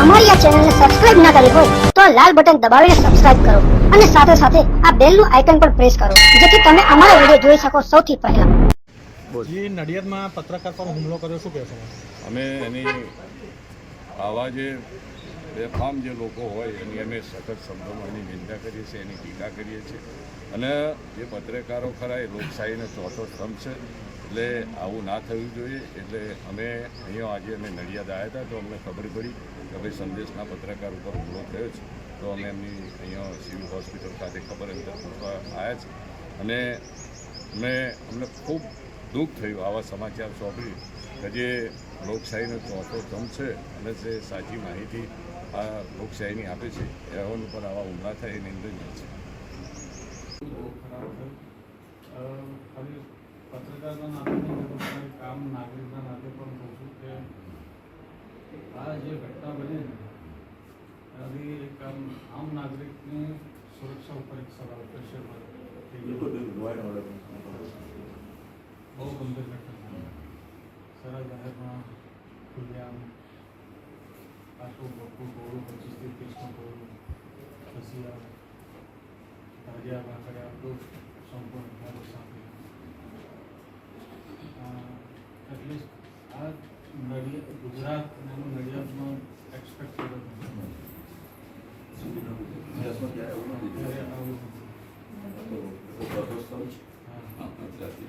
અમારી આ ચેનલને સબસ્ક્રાઇબ ના કરી હોય તો આ લાલ બટન દબાવીને સબસ્ક્રાઇબ કરો અને સાથે સાથે આ બેલનું આઇકન પણ પ્રેસ કરો જેથી તમે અમારા વીડિયો જોઈ શકો સૌથી પહેલા. જી નડિયાદમાં પત્રકાર પર હુમલો કર્યો શું કહેશો? અમે એની આવા જે બેફામ જે લોકો હોય એની અમે સખત એની નિંદા કરીએ છીએ, એની ટીકા કરીએ છીએ. અને જે પત્રકારો ખરા એ લોકશાહીનો ચોથો સ્તંભ છે. એટલે આવું ના થવું જોઈએ. એટલે અમે અહીંયા આજે અમે નડિયાદ આવ્યા હતા, તો અમને ખબર પડી કે ભાઈ સંદેશના પત્રકાર ઉપર હુમલો થયો છે. તો અમે એમની અહીંયા સિવિલ હોસ્પિટલ ખાતે ખબર અંતર પૂછવા આવ્યા છે. અને અમે અમને ખૂબ દુઃખ થયું આવા સમાચાર સોંપી કે જે લોકશાહીનો ચોથો સ્તંભ છે. અને જે સાચી માહિતી આ લોકશાહીની આપે છે એવા ઉપર આવા હુમલા થાય એની અંદર છે. બહુ ખરાબ છે. ખાલી પત્રકારના નાતે આમ નાગરિકના નાતે પણ કહું છું કે આ જે ઘટના બની ને એનાથી એક આમ આમ નાગરિકની સુરક્ષા ઉપર એક સવાલ ગયો બહુ ગંભીર ઘટના. આટલું મોટું ટોળું પચીસથી ત્રીસનું ટોળું ખસિયા તાજા ભાખડે આટલું સંપૂર્ણ સાંભળ્યું એટલીસ્ટ આ નડિયાદ ગુજરાત અને નડિયાદમાં એક્સપેક્ટેડ હતું ત્યારે આવું હા